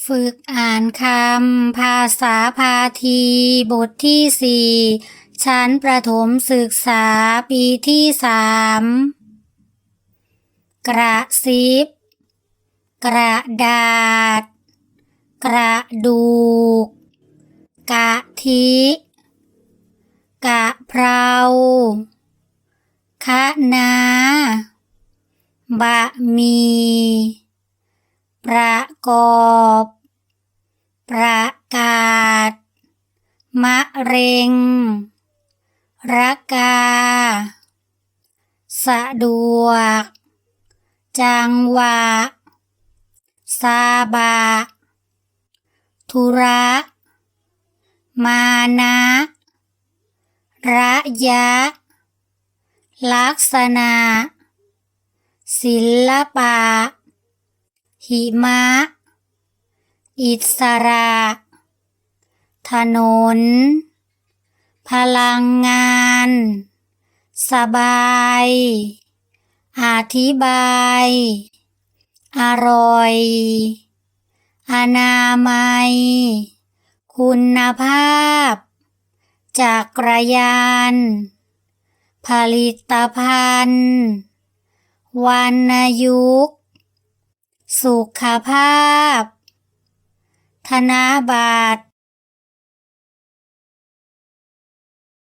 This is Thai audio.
ฝึกอ่านคำ ภาษาพาที บทที่สี่ชั้นประถมศึกษาปีที่สามกระซิบ กระดาษ กระดูก กะทิ กะเพราคะนาบะมี ประกอบประกาศ มะเร็งระกา สะดวก จังหวะซาบะธุระ มานะ ระยะ ลักษณะ ศิลปะ หิมะ อิสระ ถนน พลังงาน สบาย อธิบาย อร่อย อนามัย คุณภาพ จักรยาน ผลิตภัณฑ์วรรณยุกต์ สุขภาพ ธนบัตร